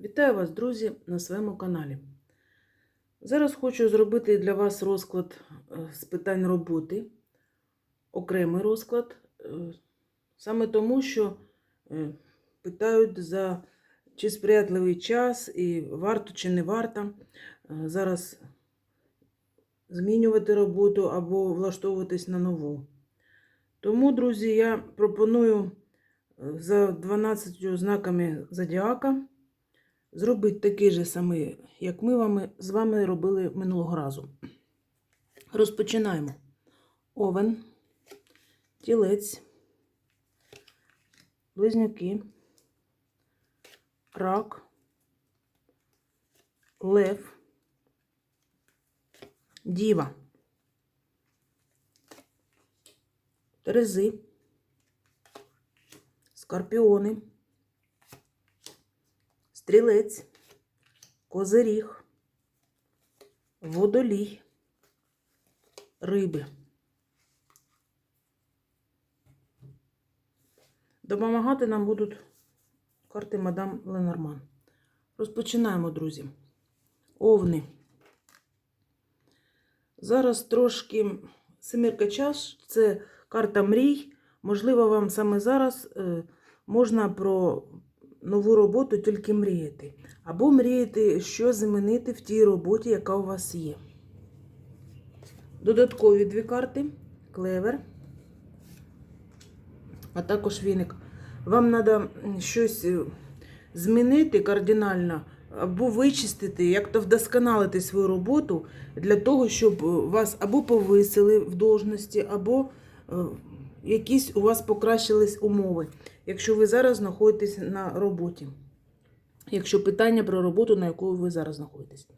Вітаю вас, друзі, на своєму каналі. Зараз хочу зробити для вас розклад е, з питань роботи, окремий розклад, е, саме тому, що е, питають за чи сприятливий час і варто чи не варто зараз змінювати роботу або влаштовуватись на нову. Тому, друзі, я пропоную за 12 знаками зодіака зробити такий же самий, як ми вами, з вами робили минулого разу. Розпочинаємо. Овен, тілець, близнюки, рак, лев, діва, терези, скорпіони, стрілець, козиріг, водолій, риби. Допомагати нам будуть карти мадам Ленорман. Розпочинаємо, друзі. Овни. Зараз трошки семірка чаш це карта мрій. Можливо, вам саме зараз е, можна про нову роботу тільки мріяти. Або мріяти, що замінити в тій роботі, яка у вас є. Додаткові дві карти клевер, а також віник. Вам треба щось е, змінити кардинально, або вичистити, як то вдосконалити свою роботу для того, щоб вас або повисили в должності, або е, якісь у вас покращились умови, якщо ви зараз знаходитесь на роботі. Якщо питання про роботу, на якої ви зараз знаходитесь.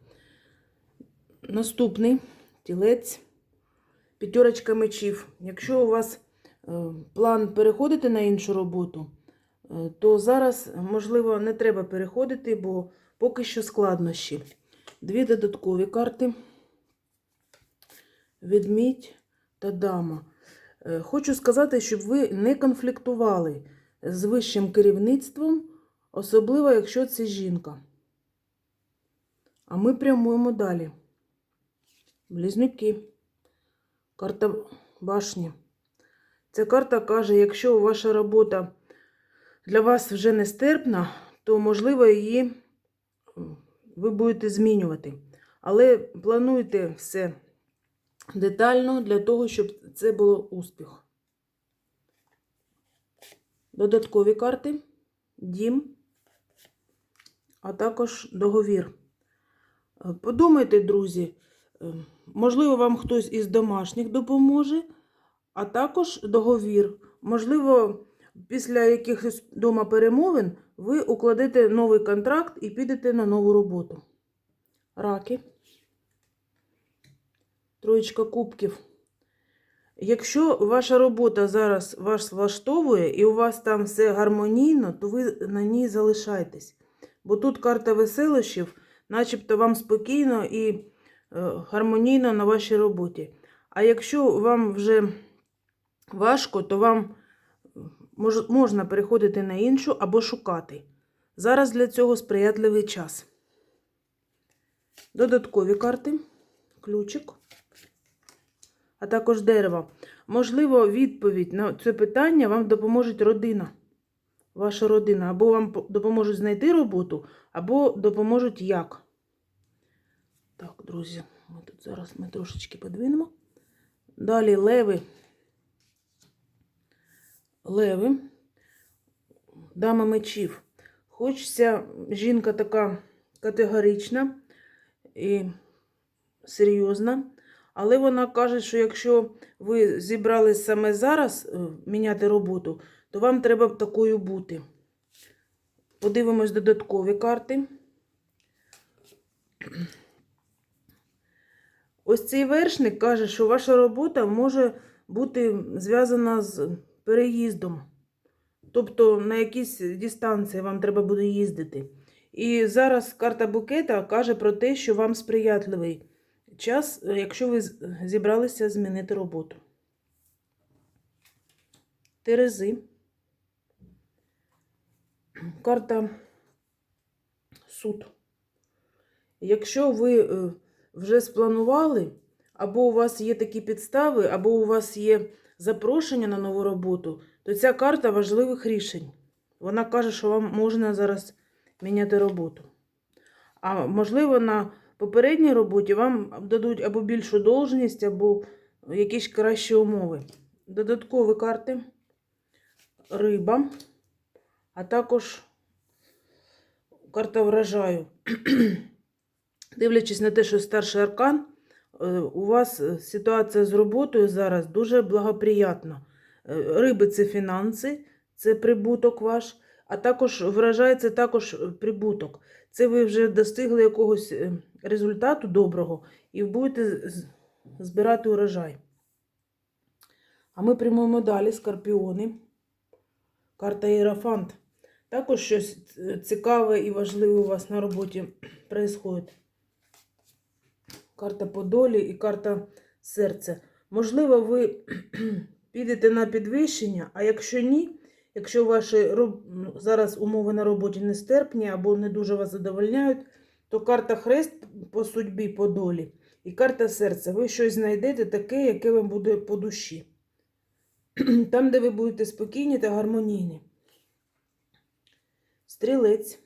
Наступний тілець, п'ятерочка мечів. Якщо у вас е, план переходити на іншу роботу, е, то зараз, можливо, не треба переходити, бо поки що складнощі. Дві додаткові карти. Ведмідь та дама. Е, Хочу сказати, щоб ви не конфліктували з вищим керівництвом, особливо, якщо це жінка. А ми прямуємо далі. Близнюки. Карта башні. Ця карта каже, якщо ваша робота для вас вже нестерпна, то, можливо, її ви будете змінювати. Але плануйте все детально для того, щоб це було успіх. Додаткові карти, дім, а також договір. Е, Подумайте, друзі, е, можливо, вам хтось із домашніх допоможе, а також договір. Можливо, після якихось дома перемовин ви укладете новий контракт і підете на нову роботу. Раки. Троєчка кубків. Якщо ваша робота зараз вас влаштовує і у вас там все гармонійно, то ви на ній залишайтесь. Бо тут карта веселощів, начебто вам спокійно і е, гармонійно на вашій роботі. А якщо вам вже важко, то вам можна переходити на іншу або шукати. Зараз для цього сприятливий час. Додаткові карти, ключик а також дерево. Можливо, відповідь на це питання вам допоможе родина, ваша родина, або вам допоможуть знайти роботу, або допоможуть як. Так, друзі, ми тут зараз ми трошечки подвинемо. Далі леви. Леви, дама мечів. Хочеться жінка така категорична і серйозна. Але вона каже, що якщо ви зібрались саме зараз е, міняти роботу, то вам треба б такою бути. Подивимось додаткові карти. Ось цей вершник каже, що ваша робота може бути зв'язана з переїздом. Тобто на якісь дистанції вам треба буде їздити. І зараз карта букета каже про те, що вам сприятливий час, е, якщо ви зібралися змінити роботу. Терези. Карта суд. Якщо ви е, вже спланували, або у вас є такі підстави, або у вас є запрошення на нову роботу, то ця карта важливих рішень. Вона каже, що вам можна зараз міняти роботу. А можливо, на попередній роботі вам дадуть або більшу должність, або якісь кращі умови. Додаткові карти, риба, а також карта врожаю. Дивлячись на те, що старший аркан, е, у вас е, ситуація з роботою зараз дуже благоприятна. Е, Риби це фінанси, це прибуток ваш, а також це також е, прибуток. Це ви вже достигли якогось е, результату доброго і будете збирати урожай. А ми прямуємо далі скорпіони. Карта Єрофант. Також щось цікаве і важливе у вас на роботі происходит. Карта Подолі і карта серця. Можливо, ви підете на підвищення, а якщо ні, якщо ваші ну, зараз умови на роботі нестерпні або не дуже вас задовольняють, то карта хрест по судьбі, по долі і карта серця. Ви щось знайдете таке, яке вам буде по душі. Там, де ви будете спокійні та гармонійні. Стрілець,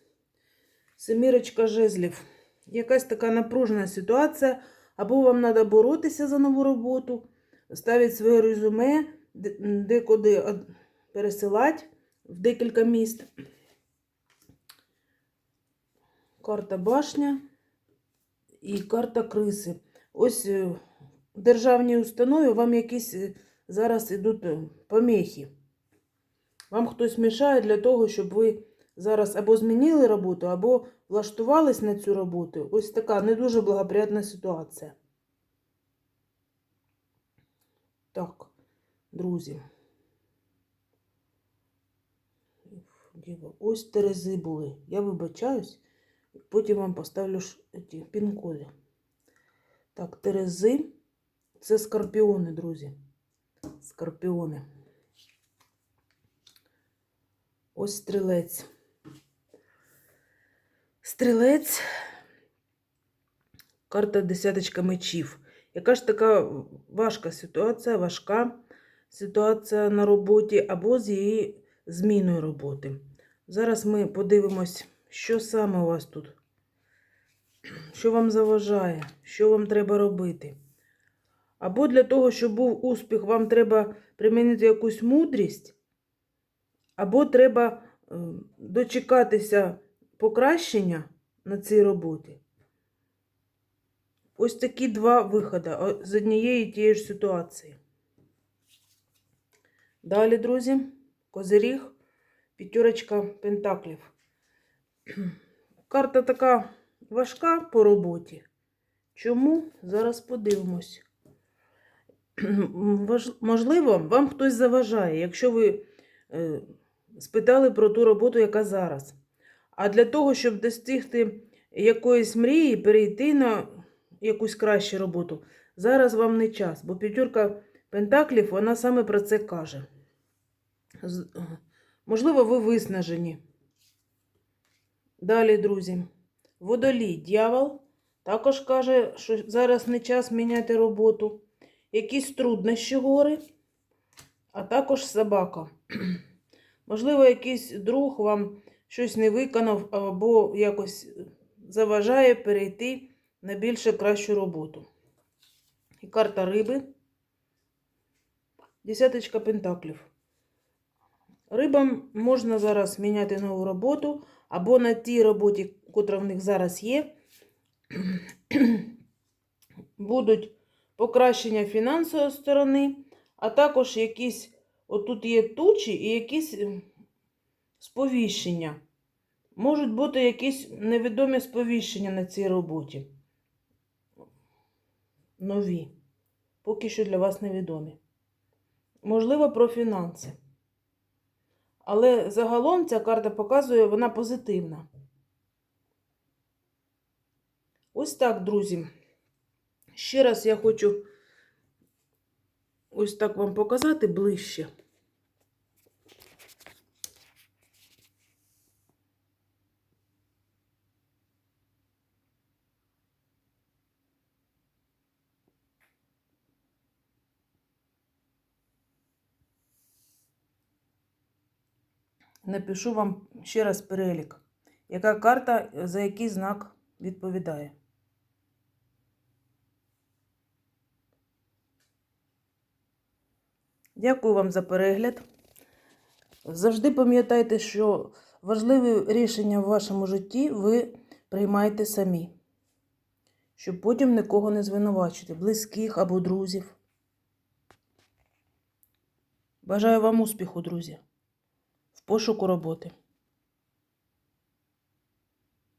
семірочка жезлів. Якась така напружена ситуація, або вам треба боротися за нову роботу, ставити своє резюме, де- декуди пересилати в декілька міст. Карта башня і карта криси. Ось е, в державній установі вам якісь е, зараз ідуть е, помехи. Вам хтось мішає для того, щоб ви зараз або змінили роботу, або влаштувались на цю роботу. Ось така не дуже благоприятна ситуація. Так, друзі. Діва, Ось терези були. Я вибачаюсь. Потім вам поставлю пін-коди. Так, терези. Це скорпіони, друзі. Скорпіони. Ось стрілець. Стрілець. Карта десяточка мечів. Яка ж така важка ситуація, важка ситуація на роботі або з її зміною роботи. Зараз ми подивимось, що саме у вас тут. Що вам заважає, що вам треба робити. Або для того, щоб був успіх, вам треба примінити якусь мудрість, або треба е, дочекатися покращення на цій роботі. Ось такі два виходи з однієї і тієї ж ситуації. Далі, друзі, козиріг, п'ятерочка пентаклів. Карта така важка по роботі. Чому? Зараз подивимось. Можливо, вам хтось заважає, якщо ви е, спитали про ту роботу, яка зараз. А для того, щоб достигти якоїсь мрії, перейти на якусь кращу роботу, зараз вам не час, бо п'ятірка пентаклів, вона саме про це каже. Можливо, ви виснажені. Далі, друзі, водолій, дьявол також каже, що зараз не час міняти роботу. Якісь труднощі гори, а також собака. Можливо, якийсь друг вам щось не виконав або якось заважає перейти на більше кращу роботу. І карта риби. Десяточка пентаклів. Рибам можна зараз міняти нову роботу, або на тій роботі, котра в них зараз є, будуть покращення фінансової сторони, а також якісь, отут є тучі і якісь ем, сповіщення. Можуть бути якісь невідомі сповіщення на цій роботі. Нові. Поки що для вас невідомі. Можливо, про фінанси. Але загалом ця карта показує, вона позитивна. Ось так, друзі. Ще раз я хочу ось так вам показати ближче. Напишу вам ще раз перелік, яка карта за який знак відповідає. Дякую вам за перегляд. Завжди пам'ятайте, що важливі рішення в вашому житті ви приймаєте самі, щоб потім нікого не звинувачити, близьких або друзів. Бажаю вам успіху, друзі, пошуку роботи.